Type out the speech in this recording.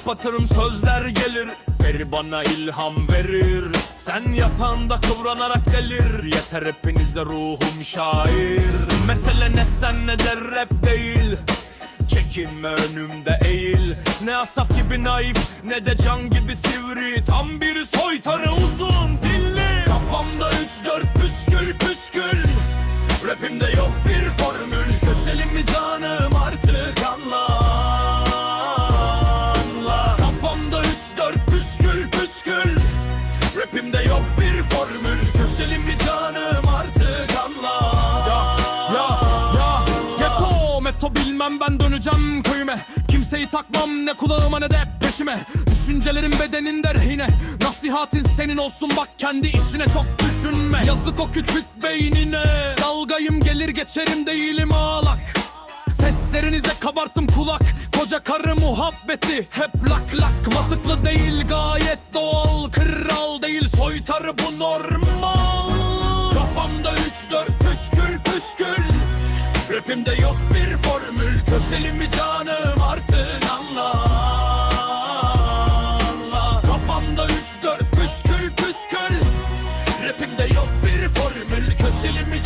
kapatırım sözler gelir. Peri bana ilham verir. Sen yatağında kıvranarak delir. Yeter hepinize ruhum şair. Mesele ne sen ne de rap değil. Çekinme önümde eğil. Ne Asaf gibi naif ne de can gibi sivri. Tam bir soytarı uzun dilli. Kafamda üç dört püskül püskül. Rapimde yok bir Meto bilmem ben döneceğim köyüme. Kimseyi takmam ne kulağıma ne de peşime. Düşüncelerin bedeninde rehine Nasihatin senin olsun bak kendi işine çok düşünme. Yazık o küçük beynine. Dalgayım gelir geçerim değilim ağlak. Seslerinize kabarttım kulak. Koca karı muhabbeti hep lak lak. Matıklı değil gayet doğal. Kral değil soytarı bu normal. Kafamda üç dört püskül püskül Rapimde yok bir formül köselim Köselimi canım artık? Anla Anla Kafamda üç dört püskül püskül. Rapimde yok bir formül Köselimi